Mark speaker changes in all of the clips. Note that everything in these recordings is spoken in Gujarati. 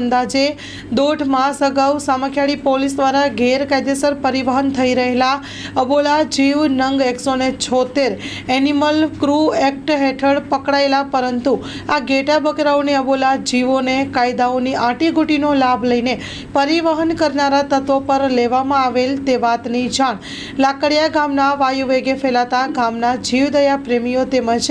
Speaker 1: અંદાજે દોઢ માસ અગાઉ સામખિયાળી પોલીસ દ્વારા ગેરકાયદેસર પરિવહન થઈ રહેલા અબોલા જીવ નંગ એકસો ને છોતેર એનિમલ ક્રૂ એક્ટ હેઠળ પકડાયેલા, પરંતુ આ ઘેટા બકરાઓને અબોલા જીવોને કાયદાઓની આંટીઘૂંટીનો લાભ લઈને પરિવહન કરનારા તત્વો પર લેવામાં આવેલ તે વાતની જાણ. લાકડિયા ગામના વાયુવેગે ફેલાતા ગામના જીવદયા પ્રેમીઓ તેમજ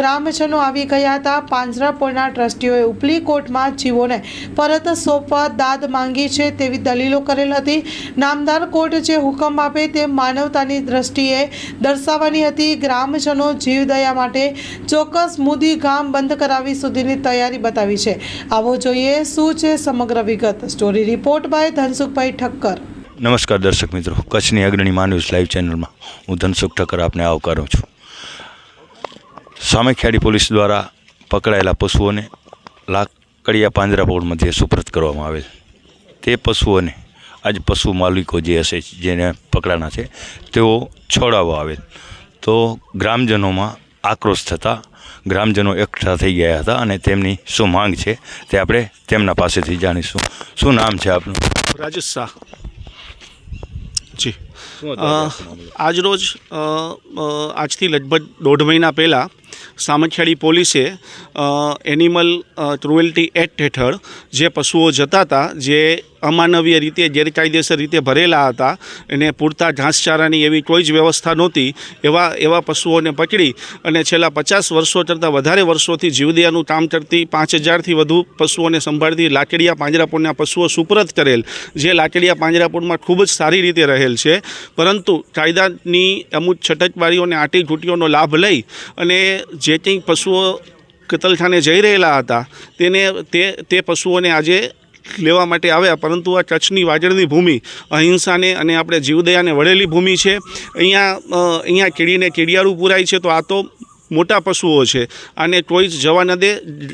Speaker 1: ગ્રામજનો આવી ગયા હતા. પાંજરાપોળના ટ્રસ્ટીઓએ ઉપલી કોર્ટમાં જીવોને પરત સોંપવા દાદ માંગી છે તેવી દલીલો કરેલ હતી. નામદાર કોર્ટ જે હુકમ આપે તે માનવતાની દ્રષ્ટિએ દર્શાવવાની હતી. ગ્રામજનો જીવદયા માટે ચોક્કસ મુદી ગામ બંધ કરાવી સુધીની તૈયારી બતાવી છે. આવો જોઈએ શું છે સમગ્ર વિગત. Story report by Dhansukhbhai Thakkar.
Speaker 2: નમસ્કાર દર્શક મિત્રો. કચ્છની અગ્રણી માન્યુઝ લાઈવ ચેનલમાં હું ધનસુખ ઠક્કર આપને આવકારું છું. સામેખિયાળી પોલીસ દ્વારા પકડાયેલા પશુઓને લાકડિયા પાંજરા પોળમાંથી સુપ્રત કરવામાં આવેલ તે પશુઓને આજ પશુ માલિકો જે હશે જેને પકડાના છે તેઓ છોડાવવા આવેલ. તો ગ્રામજનોમાં આક્રોશ થતાં ગ્રામજનો એકઠા થઈ ગયા હતા અને તેમની શું માંગ છે તે આપણે તેમના પાસેથી જાણીશું. શું નામ છે આપનું?
Speaker 3: રાજેશ શાહ. જી? આજરોજ આજથી લગભગ દોઢ મહિના પહેલાં સામખિયાળી પોલીસે એનિમલ ક્રુએલ્ટી એક્ટ હેઠળ જે પશુઓ જતા હતા જે અમાનવીય રીતે, ગેરકાયદેસર રીતે ભરેલા હતા એને પૂરતા ઘાસચારાની એવી કોઈ જ વ્યવસ્થા નહોતી. એવા એવા પશુઓને પકડી અને છેલ્લા પચાસ વર્ષો કરતાં વધારે વર્ષોથી જીવદયાનું કામ કરતી પાંચ હજારથી વધુ પશુઓને સંભાળતી લાકડિયા પાંજરાપોળના પશુઓ સુપરત કરેલ, જે લાકડિયા પાંજરાપોળમાં ખૂબ જ સારી રીતે રહેલ છે. પરંતુ કાયદાની અમુક છટકબારીઓને આટી ઘૂંટીઓનો લાભ લઈ અને જે કંઈ પશુઓ કતલખાને જઈ રહેલા હતા, તેને, તે તે પશુઓને આજે લેવા માટે આવ્યા, પરંતુ આ કચ્છની વાજળની ભૂમિ, અહિંસાને અને આપણે જીવદયાને વળેલી ભૂમિ છે. અહીંયા અહીંયા કીડીને કીડિયારું પૂરાય છે, તો આ તો મોટા પશુઓ છે. અને કોઈ જ જવા ન દે,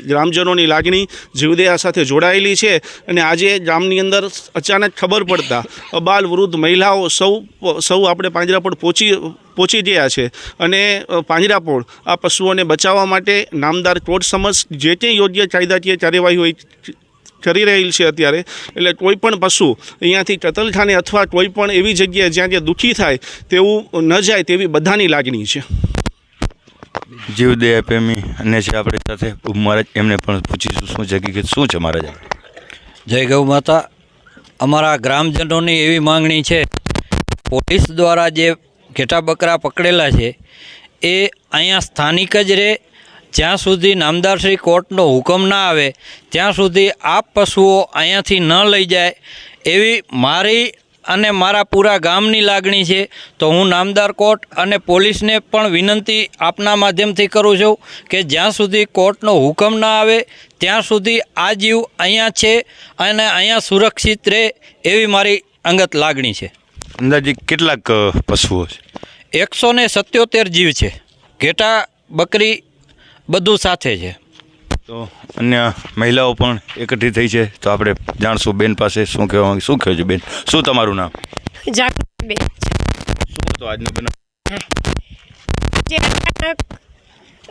Speaker 3: ગ્રામજનોની લાગણી જીવદયા સાથે જોડાયેલી છે. અને આજે ગામની અંદર અચાનક ખબર પડતા, અબાલ વૃદ્ધ મહિલાઓ સૌ સૌ આપણે પાંજરાપોળ પહોંચી પહોંચી ગયા છે. અને પાંજરાપોળ આ પશુઓને બચાવવા માટે નામદાર કોર્ટ સમક્ષ જે તે યોગ્ય કાયદાકીય કાર્યવાહી હોય કરી રહેલ છે અત્યારે. એટલે કોઈ પણ પશુ અહીંયાથી કતલખાને અથવા કોઈ પણ એવી જગ્યાએ જ્યાં જ્યાં દુઃખી થાય તેવું ન જાય તેવી બધાની લાગણી છે.
Speaker 2: જીવદયા પ્રેમી અને છે આપણી સાથે મહારાજ એમને પણ પૂછીશું શું કે શું છે મહારાજ?
Speaker 4: જય ગૌ માતા. અમારા ગ્રામજનોની એવી માંગણી છે પોલીસ દ્વારા જે ઘેટા બકરા પકડેલા છે એ અહીંયા સ્થાનિક જ રહે જ્યાં સુધી નામદારશ્રી કોર્ટનો હુકમ ના આવે ત્યાં સુધી આ પશુઓ અહીંયાથી ન લઈ જાય એવી મારી અને મારા પૂરા ગામની લાગણી છે તો હું નામદાર કોર્ટ અને પોલીસને પણ વિનંતી આપના માધ્યમથી કરું છું કે જ્યાં સુધી કોર્ટનો હુકમ ના આવે ત્યાં સુધી આ જીવ અહીંયા છે અને અહીંયા સુરક્ષિત રહે એવી મારી અંગત લાગણી છે.
Speaker 2: અંદાજે કેટલાક પશુઓ છે?
Speaker 4: એકસો ને સત્યોતેર જીવ છે. ઘેટા બકરી બધું સાથે છે.
Speaker 2: તો અન્ય મહિલાઓ પણ એકઠી થઈ છે. તો આપણે જાણશું બેન પાસે શું કહેવા માંગે શું કહે છે બેન? શું તમારું નામ?
Speaker 5: જાગૃતિબેન
Speaker 2: શું હતો આજનો બનાવ?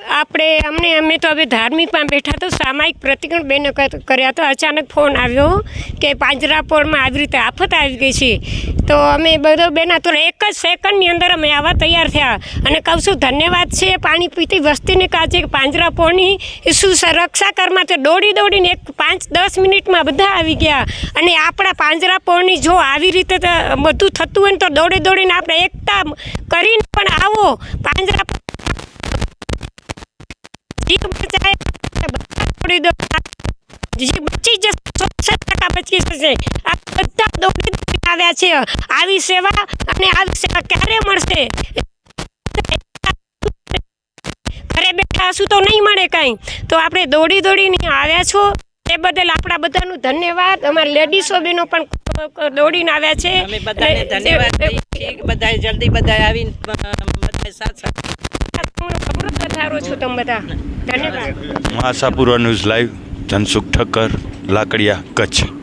Speaker 5: આપણે, અમને, અમે તો હવે ધાર્મિકમાં બેઠા તો સામાયિક પ્રતિક્રમણ બેન કર્યા તો અચાનક ફોન આવ્યો કે પાંજરાપોળમાં આવી રીતે આફત આવી ગઈ છે. તો અમે બધો બેના તો એક જ સેકન્ડની અંદર અમે આવા તૈયાર થયા. અને કહું છું, ધન્યવાદ છે, પાણી પીતી વસ્તીને કાચે પાંજરાપોળની શું રક્ષા કરવા તો દોડી દોડીને એક પાંચ દસ મિનિટમાં બધા આવી ગયા. અને આપણા પાંજરાપોળની જો આવી રીતે બધું થતું હોય ને તો દોડી દોડીને આપણે એકતા કરીને પણ આવો. પાંજરા જીવ બચાય. બધા દોડી દો જીવ બચી જશે સો ટકા બચી જશે. આ બધા દોડી દોડી આવ્યા છે. આવી સેવા અને આવી સેવા ક્યારે મળશે? ઘરે બેઠા હશું તો નહીં મળે કાંઈ. તો આપણે દોડી દોડીને આવ્યા છો. એ બદલ આપણા બધાનું ધન્યવાદ. અમારા લેડીસો બેનો પણ દોડીને આવ્યા છે.
Speaker 6: બધાને ધન્યવાદ છીએ જલ્દી બધા આવીને બધા સાથ
Speaker 5: ધન્યવાદ.
Speaker 2: Ashapura news live Dhansukh Thakkar Lakadiya Kutch.